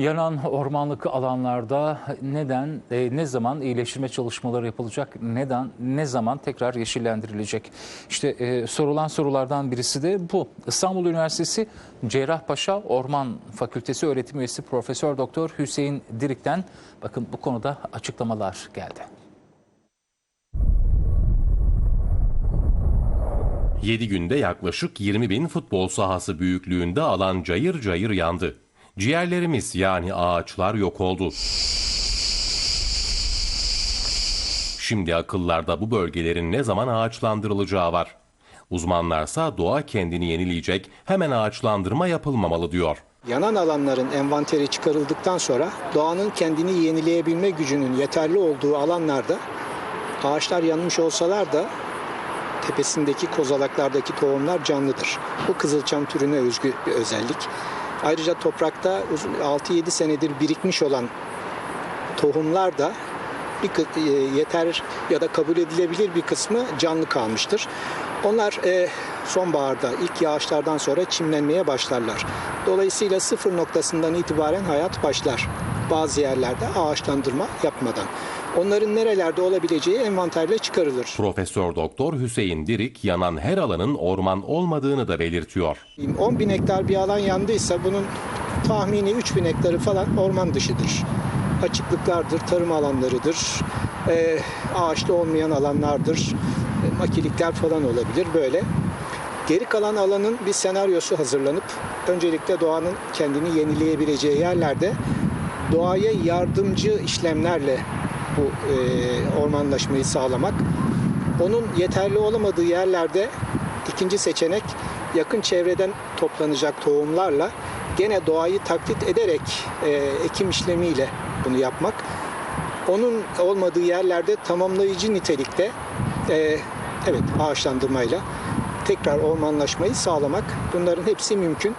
Yanan ormanlık alanlarda neden, e, ne zaman iyileştirme çalışmaları yapılacak, neden, ne zaman tekrar yeşillendirilecek? İşte e, sorulan sorulardan birisi de bu. İstanbul Üniversitesi Cerrahpaşa Orman Fakültesi öğretim üyesi Profesör Doktor Hüseyin Dirik'ten bakın bu konuda açıklamalar geldi. 7 günde yaklaşık 20 bin futbol sahası büyüklüğünde alan cayır cayır yandı. Ciğerlerimiz yani ağaçlar yok oldu. Şimdi akıllarda bu bölgelerin ne zaman ağaçlandırılacağı var. Uzmanlarsa doğa kendini yenileyecek, hemen ağaçlandırma yapılmamalı diyor. Yanan alanların envanteri çıkarıldıktan sonra doğanın kendini yenileyebilme gücünün yeterli olduğu alanlarda ağaçlar yanmış olsalar da tepesindeki kozalaklardaki tohumlar canlıdır. Bu kızılçam türüne özgü bir özellik. Ayrıca toprakta uzun- 6-7 senedir birikmiş olan tohumlar da bir e, yeter ya da kabul edilebilir bir kısmı canlı kalmıştır. Onlar e, sonbaharda ilk yağışlardan sonra çimlenmeye başlarlar. Dolayısıyla sıfır noktasından itibaren hayat başlar. Bazı yerlerde ağaçlandırma yapmadan. Onların nerelerde olabileceği envanterle çıkarılır. Profesör Doktor Hüseyin Dirik yanan her alanın orman olmadığını da belirtiyor. 10 bin hektar bir alan yandıysa bunun tahmini 3 bin hektarı falan orman dışıdır. Açıklıklardır, tarım alanlarıdır, e, ağaçlı olmayan alanlardır, e, makilikler falan olabilir böyle. Geri kalan alanın bir senaryosu hazırlanıp öncelikle doğanın kendini yenileyebileceği yerlerde doğaya yardımcı işlemlerle bu e, ormanlaşmayı sağlamak. Onun yeterli olamadığı yerlerde ikinci seçenek yakın çevreden toplanacak tohumlarla gene doğayı taklit ederek e, ekim işlemiyle bunu yapmak. Onun olmadığı yerlerde tamamlayıcı nitelikte e, evet ağaçlandırmayla tekrar ormanlaşmayı sağlamak bunların hepsi mümkün.